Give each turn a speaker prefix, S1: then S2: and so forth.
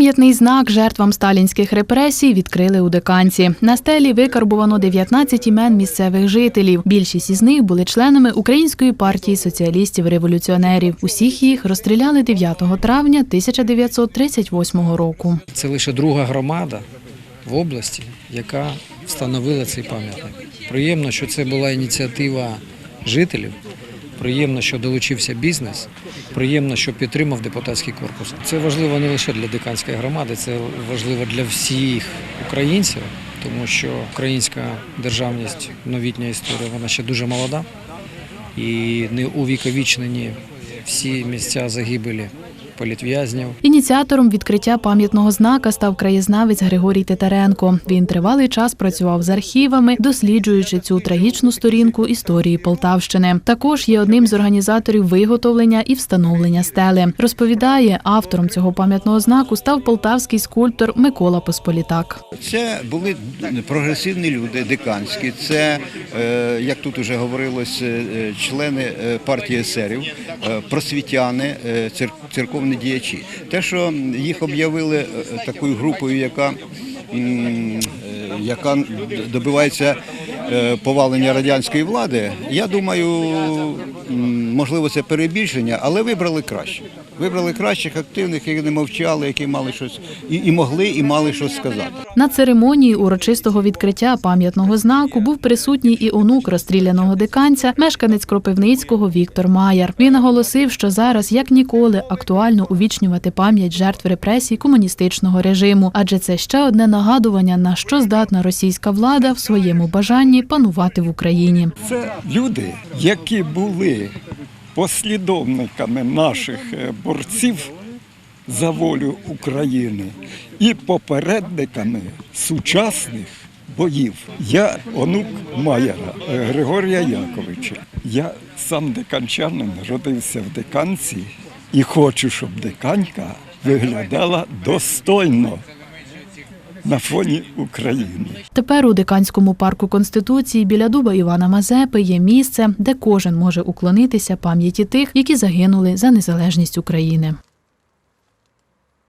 S1: Пам'ятний знак жертвам сталінських репресій відкрили у деканці. На стелі викарбувано 19 імен місцевих жителів. Більшість із них були членами Української партії соціалістів-революціонерів. Усіх їх розстріляли 9 травня 1938 року.
S2: Це лише друга громада в області, яка встановила цей пам'ятник. Приємно, що це була ініціатива жителів. Приємно, що долучився бізнес. Приємно, що підтримав депутатський корпус. Це важливо не лише для диканської громади, це важливо для всіх українців, тому що українська державність, новітня історія, вона ще дуже молода і не увіковічнені всі місця загибелі політв'язнів.
S1: Ініціатором відкриття пам'ятного знака став краєзнавець Григорій Титаренко. Він тривалий час працював з архівами, досліджуючи цю трагічну сторінку історії Полтавщини. Також є одним з організаторів виготовлення і встановлення стели. Розповідає, автором цього пам'ятного знаку став полтавський скульптор Микола Посполітак.
S3: Це були прогресивні люди, деканські. Це, е, як тут вже говорилось, е, члени е, партії есерів, просвітяни, е, церковні діячі. Те, що їх об'явили е, такою групою, яка, е, яка добивається е, повалення радянської влади, я думаю, можливо, це перебільшення, але вибрали краще. Вибрали кращих, активних, які не мовчали, які мали щось і, і могли, і мали щось сказати.
S1: На церемонії урочистого відкриття пам'ятного знаку був присутній і онук розстріляного диканця, мешканець Кропивницького Віктор Маєр. Він наголосив, що зараз як ніколи актуально увічнювати пам'ять жертв репресій комуністичного режиму, адже це ще одне нагадування, на що здатна російська влада в своєму бажанні панувати в Україні.
S4: Це люди, які були послідовниками наших е, борців за волю України і попередниками сучасних боїв. Я онук Маєра е, Григорія Яковича. Я сам деканчанин, родився в деканці і хочу, щоб деканька виглядала достойно на фоні України.
S1: Тепер у диканському парку конституції біля дуба Івана Мазепи є місце, де кожен може уклонитися пам'яті тих, які загинули за незалежність України.